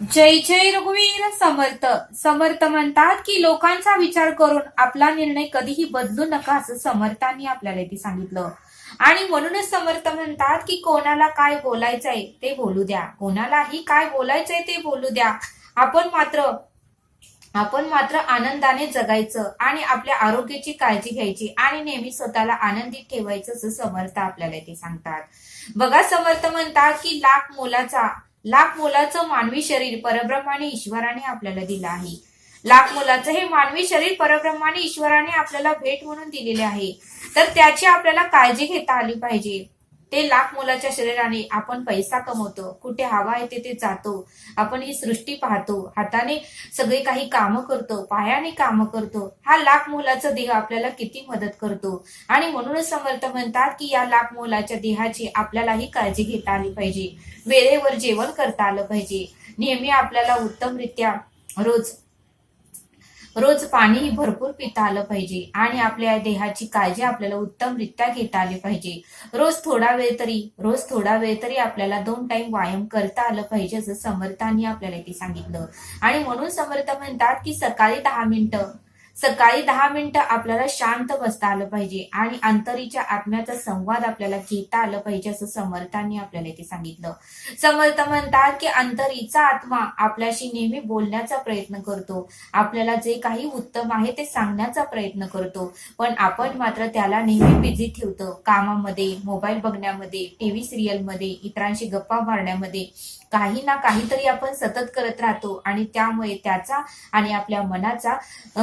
जय जय रघुवीर समर्थ. समर्थ म्हणतात की लोकांचा विचार करून आपला निर्णय कधीही बदलू नका असं समर्थांनी आपल्याला इथे सांगितलं. आणि म्हणूनच समर्थ म्हणतात की कोणाला काय बोलायचंय ते बोलू द्या. कोणालाही काय बोलायचंय ते बोलू द्या. आपण मात्र आपण मात्र आनंदाने जगायचं आणि आपल्या आरोग्याची काळजी घ्यायची आणि नेहमी स्वतःला आनंदीत ठेवायचं असं समर्थ आपल्याला इथे सांगतात. बघा समर्थ म्हणतात की लाख मोलाचा लाख मोलाचं मानवी शरीर परब्रह्माने ईश्वराने आपल्याला दिलं आहे. लाख मोलाचं हे मानवी शरीर परब्रह्माने ईश्वराने आपल्याला भेट म्हणून दिलेले आहे. तर त्याची आपल्याला काळजी घेता आली पाहिजे. ते लाख मोलाच्या शरीराने आपण पैसा कमवतो कुठे हवा येते ते जातो आपण ही सृष्टी पाहतो हाताने सगळे काही कामं करतो पायाने कामं करतो हा लाख मोलाचा देह आपल्याला किती मदत करतो? आणि म्हणूनच समर्थ म्हणतात की या लाख मोलाच्या देहाची आपल्यालाही काळजी घेता आली पाहिजे. वेळेवर जेवण करता आलं पाहिजे. नेहमी आपल्याला उत्तमरित्या रोज रोज पाणीही भरपूर पिता आलं पाहिजे आणि आपल्या देहाची काळजी आपल्याला उत्तमरित्या घेता आली पाहिजे. रोज थोडा वेळ तरी रोज थोडा वेळ तरी आपल्याला दोन टाइम व्यायाम करता आलं पाहिजे असं समर्थांनी आपल्याला इथे सांगितलं. आणि म्हणून समर्थ म्हणतात की सकाळी दहा मिनिटं सकाळी दहा मिनिटं आपल्याला शांत बसता आलं पाहिजे आणि अंतरीच्या आत्म्याचा संवाद आपल्याला घेता आलं पाहिजे असं समर्थांनी आपल्याला इथे सांगितलं. समर्थ म्हणतात की अंतरीचा आत्मा आपल्याशी नेहमी बोलण्याचा प्रयत्न करतो. आपल्याला जे काही उत्तम आहे ते सांगण्याचा प्रयत्न करतो. पण आपण मात्र त्याला नेहमी बिझी ठेवतो. कामामध्ये मोबाईल बघण्यामध्ये टीव्ही सिरियलमध्ये इतरांशी गप्पा मारण्यामध्ये. काही ना काहीतरी आपण सतत करत राहतो आणि त्यामुळे त्याचा आणि आपल्या मनाचा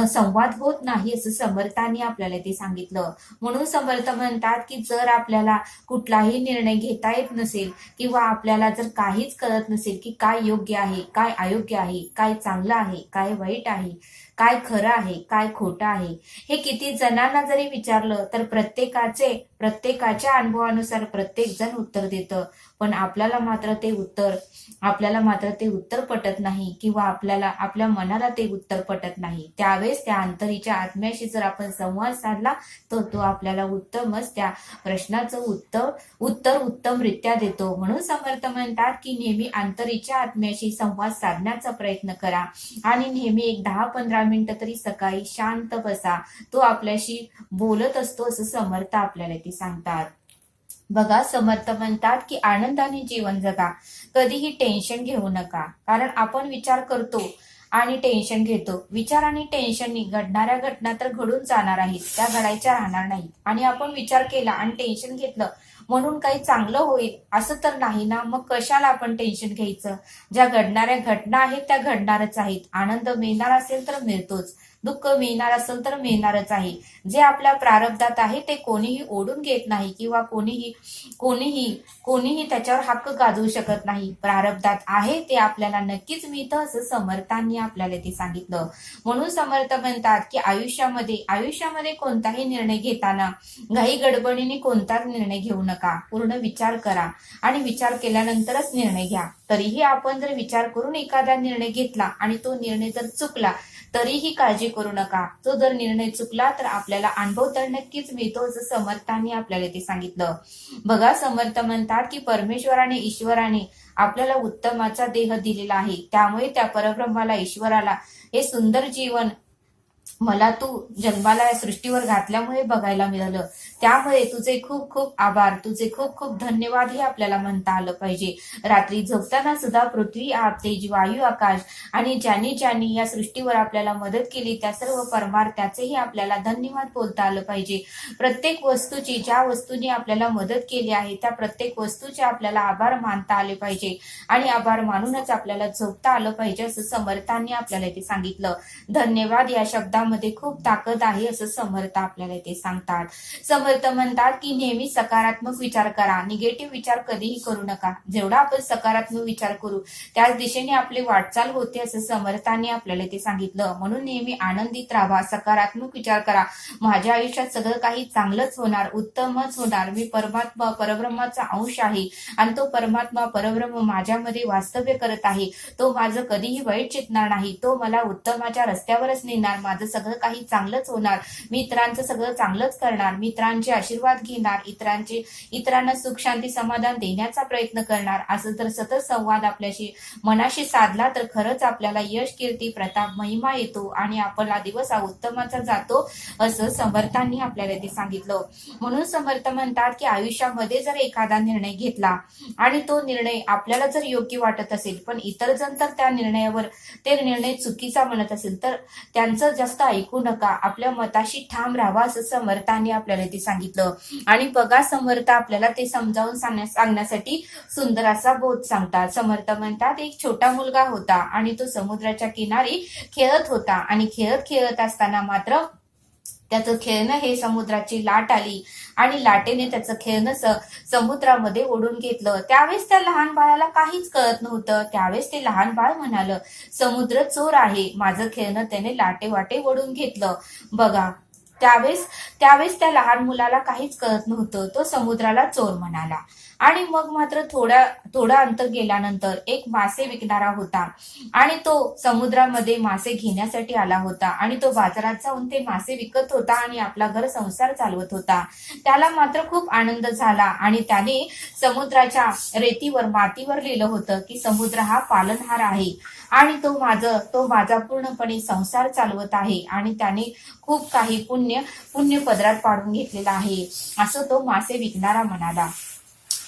संवाद संवाद होत नाही असं समर्थांनी आपल्याला ते सांगितलं. म्हणून समर्थ म्हणतात की जर आपल्याला कुठलाही निर्णय घेता येत नसेल किंवा आपल्याला जर काहीच कळत नसेल की काय योग्य आहे काय अयोग्य आहे काय चांगलं आहे काय वाईट आहे काय खरं आहे काय खोटं आहे हे किती जणांना जरी विचारलं तर प्रत्येकाचे प्रत्येकाच्या अनुभवानुसार प्रत्येक जण उत्तर देतं. पण आपल्याला मात्र ते उत्तर आपल्याला मात्र ते उत्तर पटत नाही किंवा आपल्याला आपल्या मनाला ते उत्तर पटत नाही. त्यावेळेस त्या अंतरीच्या आत्म्याशी जर आपण संवाद साधला तर तो आपल्याला उत्तमच त्या प्रश्नाचं उत्तर उत्तर उत्तमरित्या देतो. म्हणून समर्थ म्हणतात की नेहमी अंतरीच्या आत्म्याशी संवाद साधण्याचा प्रयत्न करा. आणि नेहमी एक दहा पंधरा मिनिटं तरी सकाळी शांत बसा. तो आपल्याशी बोलत असतो असं समर्थ आपल्याला ते सांगतात. बघा समर्थ म्हणतात की आनंदाने जीवन जगा. कधीही टेन्शन घेऊ नका. कारण आपण विचार करतो आणि टेन्शन घेतो. विचार आणि टेन्शननी घडणाऱ्या घटना तर घडून जाणार आहेत. त्या घडायच्या राहणार नाहीत. आणि आपण विचार केला आणि टेन्शन घेतलं म्हणून काही चांगलं होईल असं तर नाही ना? मग कशाला आपण टेन्शन घ्यायचं? ज्या घडणाऱ्या घटना आहेत त्या घडणारच आहेत. आनंद मिळणार असेल तर मिळतोच. दुःख मिळणार असेल तर मिळणारच आहे. जे आपल्या प्रारब्धात आहे ते कोणीही ओढून घेत नाही किंवा कोणीही कोणीही कोणीही त्याच्यावर हक्क गाजवू शकत नाही. प्रारब्धात आहे ते आपल्याला नक्कीच मिळतं असं समर्थांनी आपल्याला ते सांगितलं. म्हणून समर्थ म्हणतात की आयुष्यामध्ये आयुष्यामध्ये कोणताही निर्णय घेताना घाई गडबडीने कोणताच निर्णय घेऊ नका. पूर्ण विचार करा आणि विचार केल्यानंतरच निर्णय घ्या. तरीही आपण जर विचार करून एखादा निर्णय घेतला आणि तो निर्णय जर चुकला तरीही काळजी करू नका. तो जर निर्णय चुकला तर आपल्याला अनुभव तर नक्कीच मिळतो असं समर्थांनी आपल्याला ते सांगितलं. बघा समर्थ म्हणतात की परमेश्वराने ईश्वराने आपल्याला उत्तमाचा देह दिलेला आहे. त्यामुळे त्या परब्रह्माला ईश्वराला हे सुंदर जीवन मला तू जन्माला या सृष्टीवर घातल्यामुळे बघायला मिळालं. त्यामुळे तुझे खूप खूप आभार. तुझे खूप खूप धन्यवाद हे आपल्याला म्हणता आलं पाहिजे. रात्री झोपताना सुद्धा पृथ्वी आप तेज वायू आकाश आणि ज्यांनी ज्यांनी या सृष्टीवर आपल्याला मदत केली त्या सर्व परमार्थाचेही आपल्याला धन्यवाद बोलता आलं पाहिजे. प्रत्येक वस्तूची ज्या वस्तूने आपल्याला मदत केली आहे त्या प्रत्येक वस्तूचे आपल्याला आभार मानता आले पाहिजे. आणि आभार मानूनच आपल्याला झोपता आलं पाहिजे असं समर्थांनी आपल्याला इथे सांगितलं. धन्यवाद या शब्दामध्ये खूप ताकद आहे असं समर्थ आपल्याला इथे सांगतात. समर्थ म्हणतात की नेहमी सकारात्मक विचार करा. निगेटिव्ह विचार कधीही करू नका. जेवढा आपण सकारात्मक विचार करू त्याच दिशेने आपली वाटचाल होते असं समर्थाने आपल्याला ते सांगितलं. म्हणून नेहमी आनंदित राहा. सकारात्मक विचार करा. माझ्या आयुष्यात सगळं काही चांगलंच होणार उत्तमच होणार. मी परमात्मा परब्रह्माचा अंश आहे. आणि तो परमात्मा परब्रह्म माझ्यामध्ये वास्तव्य करत आहे. तो माझं कधीही वाईट चितणार नाही. तो मला उत्तमाच्या रस्त्यावरच नेणार. माझं सगळं काही चांगलंच होणार. मित्रांचं सगळं चांगलंच करणार. मित्रांचे आशीर्वाद घेणार. इतरांचे इतरांना सुख शांती समाधान देण्याचा प्रयत्न करणार. असं जर सतत संवाद आपल्याशी मनाशी साधला तर खरंच आपल्याला यश कीर्ती प्रताप महिमा येतो आणि आपला दिवस हा उत्तमाचा जातो असं समर्थांनी आपल्याला ते सांगितलं. म्हणून समर्थ म्हणतात की आयुष्यामध्ये जर एखादा निर्णय घेतला आणि तो निर्णय आपल्याला जर योग्य वाटत असेल पण इतर जण तर त्या निर्णयावर ते निर्णय चुकीचा म्हणत असेल तर त्यांचं जास्त ऐकू नका. आपल्या मताशी ठाम राहावा असं समर्थाने आपल्याला ते सांगितलं. आणि बघा समर्थ आपल्याला ते समजावून सांगण्या- सांगण्यासाठी सुंदर असा बोध सांगतात. समर्थ म्हणतात एक छोटा मुलगा होता आणि तो समुद्राच्या किनारी खेळत होता आणि खेळत खेळत असताना मात्र त्याचं खेळणं हे समुद्राची लाट आली आणि लाटेने त्याचं खेळणं समुद्रामध्ये ओढून घेतलं. त्यावेळेस त्या लहान बाळाला काहीच कळत नव्हतं. त्यावेळेस ते लहान बाळ म्हणालं समुद्र चोर आहे. माझं खेळणं त्याने लाटे वाटे ओढून घेतलं. बघा त्यावेळेस त्यावेळेस त्या लहान मुलाला काहीच कळत नव्हतं. तो समुद्राला चोर म्हणाला. आणि मग मात्र थोड्या थोडं अंतर गेल्यानंतर एक मासे विकणारा होता. आणि तो समुद्रामध्ये मासे घेण्यासाठी आला होता. आणि तो बाजारात जाऊन ते मासे विकत होता आणि आपला घर संसार चालवत होता. त्याला मात्र खूप आनंद झाला आणि त्याने समुद्राच्या रेतीवर मातीवर लिहिलं होतं की समुद्र हा पालनहार आहे. आणि तो माझं तो माझा पूर्णपणे संसार चालवत आहे आणि त्याने खूप काही पुण्य पुण्य पदरात पाडून घेतलेला आहे. असं तो मासे विकणारा म्हणाला.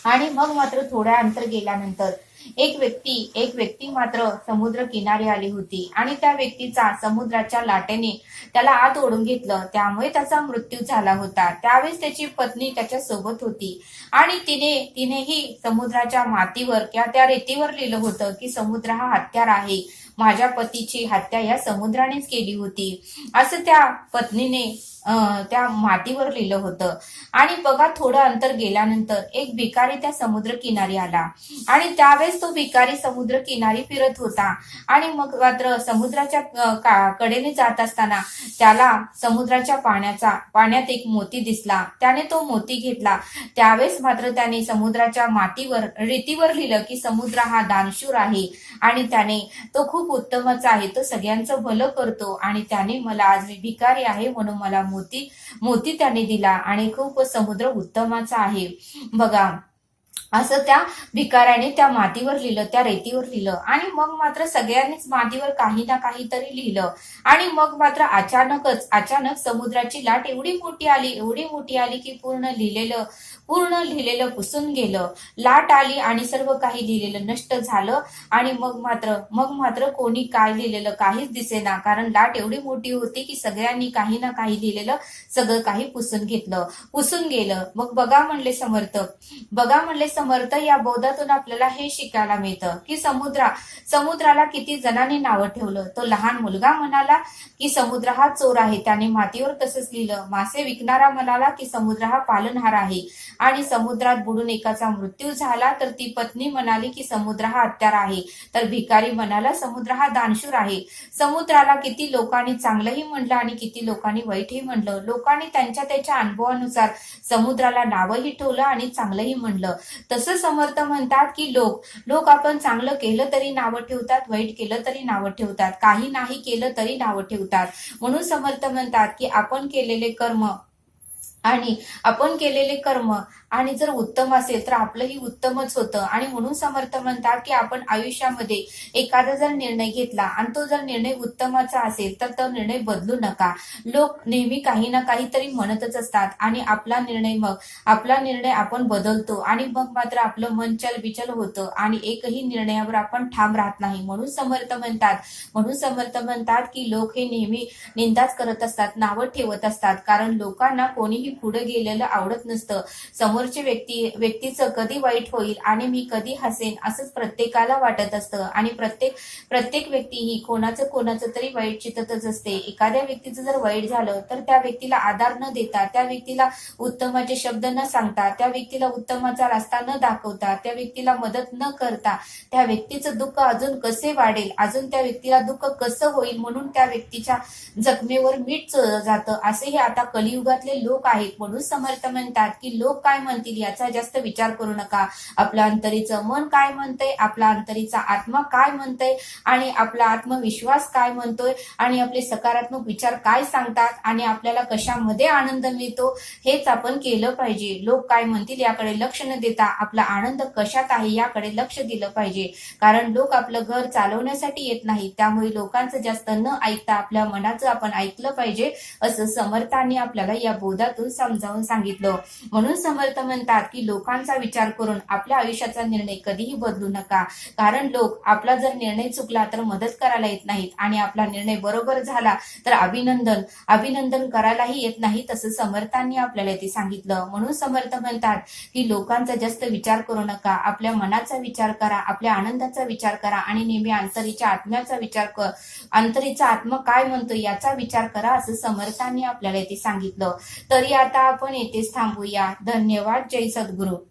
आणि मग मात्र थोड्या अंतर गेल्यानंतर एक व्यक्ती एक व्यक्ती मात्र समुद्र किनारी आली होती. आणि त्या व्यक्तीचा समुद्राच्या लाटेने त्याला आत ओढून घेतलं. त्यामुळे त्याचा मृत्यू झाला होता. त्यावेळेस त्याची पत्नी त्याच्या सोबत होती. आणि तिने तिनेही समुद्राच्या मातीवर किंवा त्या रेतीवर लिहिलं होतं की समुद्र हा हत्यार आहे. माझ्या पतीची हत्या या समुद्रानेच केली होती. असं त्या पत्नीने त्या मातीवर लिहिलं होतं. आणि बघा थोडं अंतर गेल्यानंतर एक भिकारी त्या समुद्र किनारी आला. आणि त्यावेळेस तो भिकारी समुद्र किनारी फिरत होता. आणि मग मात्र समुद्राच्या कडेने जात असताना त्याला समुद्राच्या पाण्याचा पाण्यात एक मोती दिसला. त्याने तो मोती घेतला. त्यावेळेस मात्र त्याने समुद्राच्या मातीवर रेतीवर लिहिलं की समुद्र हा दानशूर आहे. आणि त्याने तो खूप उत्तमच आहे. तो सगळ्यांचं भलं करतो आणि त्याने मला आज मी भिकारी आहे म्हणून मला मोती मोती त्याने दिला आणि खूप समुद्र उत्तमाचा आहे. बघा असं त्या भिकाऱ्याने त्या मातीवर लिहिलं त्या रेतीवर लिहिलं आणि मग मात्र सगळ्यांनीच मातीवर काही ना काहीतरी लिहिलं. आणि मग मात्र अचानकच अचानक समुद्राची लाट एवढी मोठी आली एवढी मोठी आली की पूर्ण लिहिलेलं पूर्ण लिहिलेलं पुसून गेलं. लाट आली आणि सर्व काही लिहिलेलं नष्ट झालं. आणि मग मात्र मग मात्र कोणी काय लिहिलेलं काहीच दिसेना. कारण लाट एवढी मोठी होती की सगळ्यांनी काही ना काही लिहिलेलं सगळं काही पुसून घेतलं. पुसून गेलं. मग बघा म्हणले समर्थ बघा म्हणले समर्थ या बौद्धातून आपल्याला हे शिकायला मिळतं की समुद्रा समुद्राला किती जणांनी नावं ठेवलं. तो लहान मुलगा म्हणाला की समुद्र हा चोर आहे. त्याने मातीवर तसंच लिहिलं. मासे विकणारा म्हणाला की समुद्र हा पालनहार आहे. आणि समुद्रात बुडून एकाचा मृत्यू झाला तर ती पत्नी म्हणाली की समुद्र हा हत्यार आहे. तर भिकारी म्हणाला समुद्र हा दानशूर आहे. समुद्राला किती लोकांनी चांगलंही म्हणलं आणि किती लोकांनी वाईटही म्हणलं. लोकांनी त्यांच्या त्याच्या अनुभवानुसार समुद्राला नावही ठेवलं आणि चांगलंही म्हणलं. तसं समर्थ म्हणतात की लोक लोक आपण चांगलं केलं तरी नावं ठेवतात वाईट केलं तरी नावं ठेवतात. काही नाही केलं तरी नावं ठेवतात. म्हणून समर्थ म्हणतात की आपण केलेले कर्म आणि आपण केलेले कर्म आणि जर उत्तम असेल तर आपलंही उत्तमच होतं. आणि म्हणून समर्थ म्हणतात की आपण आयुष्यामध्ये एखादा जर निर्णय घेतला आणि तो जर निर्णय उत्तमाचा असेल तर तो निर्णय बदलू नका. लोक नेहमी काही ना काहीतरी म्हणतच असतात आणि आपला निर्णय मग आपला निर्णय आपण बदलतो आणि मग मात्र आपलं मन चलबिचल होतं आणि एकही निर्णयावर आपण ठाम राहत नाही. म्हणून समर्थ म्हणतात. म्हणून समर्थ म्हणतात की लोक हे नेहमी निंदाच करत असतात नावं ठेवत असतात. कारण लोकांना कोणीही पुढे गेलेलं आवडत नसतं. समोर समोरची व्यक्ती व्यक्तीचं कधी वाईट होईल आणि मी कधी हसेन असंच प्रत्येकाला वाटत असतं. आणि प्रत्येक प्रत्येक व्यक्ती ही कोणाचं कोणाचं तरी वाईट चिततच असते. एखाद्या व्यक्तीचं जर वाईट झालं तर त्या व्यक्तीला आधार न देता त्या व्यक्तीला उत्तमाचे शब्द न सांगता त्या व्यक्तीला उत्तमाचा रस्ता न दाखवता त्या व्यक्तीला मदत न करता त्या व्यक्तीचं दुःख अजून कसे वाढेल अजून त्या व्यक्तीला दुःख कसं होईल म्हणून त्या व्यक्तीच्या जखमेवर मीठ जातं असे हे आता कलियुगातले लोक आहेत. म्हणून समर्थ म्हणतात की लोक काय म्हणतात म्हणतील याचा जास्त विचार करू नका. आपलं अंतरीचं मन काय म्हणतंय? आपला अंतरीचा आत्मा काय म्हणतंय? आणि आपला आत्मविश्वास काय म्हणतोय? आणि आपले सकारात्मक विचार काय सांगतात? आणि आपल्याला कशामध्ये आनंद मिळतो? हेच आपण केलं पाहिजे. लोक काय म्हणतील याकडे लक्ष न देता आपला आनंद कशात आहे याकडे लक्ष दिलं पाहिजे. कारण लोक आपलं घर चालवण्यासाठी येत नाही त्यामुळे लोकांचं जास्त न ऐकता आपल्या मनाचं आपण ऐकलं पाहिजे असं समर्थांनी आपल्याला या बोधातून समजावून सांगितलं. म्हणून समर्थ म्हणतात की लोकांचा विचार करून आपल्या आयुष्याचा निर्णय कधीही बदलू नका. कारण लोक आपला जर निर्णय चुकला तर मदत करायला येत नाहीत आणि आपला निर्णय बरोबर झाला तर अभिनंदन. अभिनंदन करायलाही येत नाही तसं समर्थांनी आपल्याला ते सांगितलं. म्हणून समर्थ म्हणतात की लोकांचा जास्त विचार करू नका. आपल्या मनाचा विचार करा आपल्या आनंदाचा विचार करा आणि नेहमी अंतरीच्या आत्म्याचा विचार कर अंतरीचा आत्मा काय म्हणतो याचा विचार करा असं समर्थांनी आपल्याला ते सांगितलं. तरी आता आपण येथेच थांबूया. धन्यवाद. धन्यवाद जय सद्गुरू.